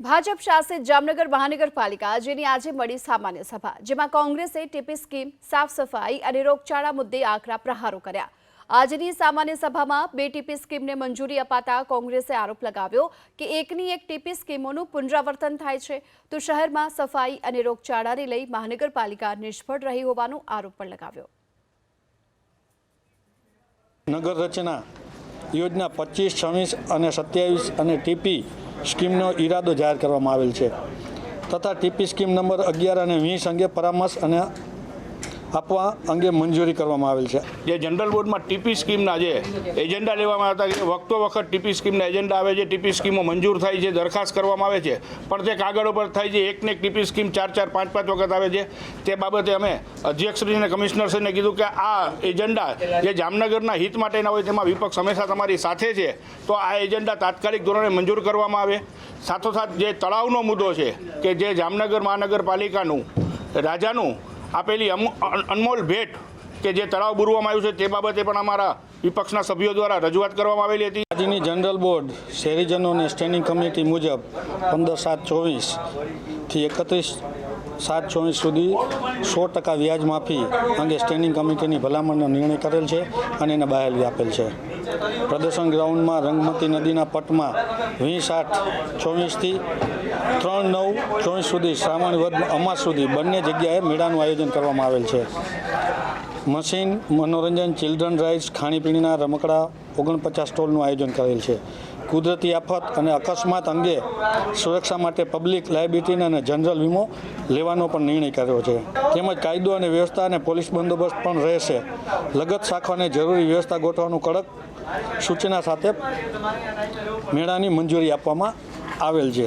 ભાજપ શાસિત જામનગર મહાનગરપાલિકા, જેની આજે મળી સામાન્ય સભા, જેમાં કોંગ્રેસે ટીપી સ્કીમ, સાફ સફાઈ અને રોગચાળા મુદ્દે આકરા પ્રહારો કર્યા. આજની સામાન્ય સભામાં બે ટીપી સ્કીમને મંજૂરી અપાતા કોંગ્રેસે આરોપ લગાવ્યો કે એકની એક ટીપી સ્કીમોનું પુનરાવર્તન થાય છે. તો શહેરમાં સફાઈ અને રોગચાળાને લઈ મહાનગરપાલિકા નિષ્ફળ રહી હોવાનો આરોપ પણ લગાવ્યો. નગર રચના યોજના પચીસ, છવ્વીસ અને સત્યાવીસ અને ટીપી સ્કીમનો ઈરાદો જાહેર કરવામાં આવેલ છે. તથા ટીપી સ્કીમ નંબર અગિયાર અને વીસ અંગે પરામર્શ અને આપવા અંગે મંજૂરી કરવામાં આવેલ છે. જે જનરલ બોર્ડમાં ટીપી સ્કીમના જે એજન્ડા લેવામાં આવતા કે વખતો વખત ટીપી સ્કીમના એજન્ડા આવે છે, ટીપી સ્કીમો મંજૂર થાય છે, દરખાસ્ત કરવામાં આવે છે, પણ તે કાગળ ઉપર થાય છે એકને એક ટીપી સ્કીમ ચાર ચાર પાંચ પાંચ વખત આવે છે. તે બાબતે અમે અધ્યક્ષશ્રીને, કમિશનરશ્રીને કીધું કે આ એજન્ડા જે જામનગરના હિત માટેના હોય તેમાં વિપક્ષ હંમેશા તમારી સાથે છે, તો આ એજન્ડા તાત્કાલિક ધોરણે મંજૂર કરવામાં આવે. સાથોસાથ જે તળાવનો મુદ્દો છે, કે જે જામનગર મહાનગરપાલિકાનું, રાજાનું આપેલી અનમોલ ભેટ કે જે તળાવ બુરવામાં આવ્યું છે તે બાબતે પણ અમારા વિપક્ષના સભ્યો દ્વારા રજૂઆત કરવામાં આવેલી હતી. આજની જનરલ બોર્ડ શહેરીજનોની સ્ટેન્ડિંગ કમિટી મુજબ પંદર સાત ચોવીસથી એકત્રીસ સાત ચોવીસ સુધી સો ટકા વ્યાજ માફી અંગે સ્ટેન્ડિંગ કમિટીની ભલામણનો નિર્ણય કરેલ છે અને એને બહાલી આપેલ છે. પ્રદર્શન ગ્રાઉન્ડમાં રંગમતી નદીના પટમાં વીસ આઠ ચોવીસથી ત્રણ નવ ચોવીસ સુધી શ્રાવણ વદ અમાસ સુધી બંને જગ્યાએ મેળાનું આયોજન કરવામાં આવેલ છે. મશીન, મનોરંજન ચિલ્ડ્રન રાઇડ્સ ખાણીપીણીના રમકડા ઓગણપચાસ સ્ટોલનું આયોજન કરેલ છે. કુદરતી આફત અને અકસ્માત અંગે સુરક્ષા માટે પબ્લિક લાયબિલિટી અને જનરલ વીમો લેવાનો પણ નિર્ણય કર્યો છે. તેમજ કાયદો અને વ્યવસ્થા અને પોલીસ બંદોબસ્ત પણ રહેશે. લગત શાખાને જરૂરી વ્યવસ્થા ગોઠવવાનું કડક સૂચના સાથે મેળાની મંજૂરી આપવામાં આવેલ છે.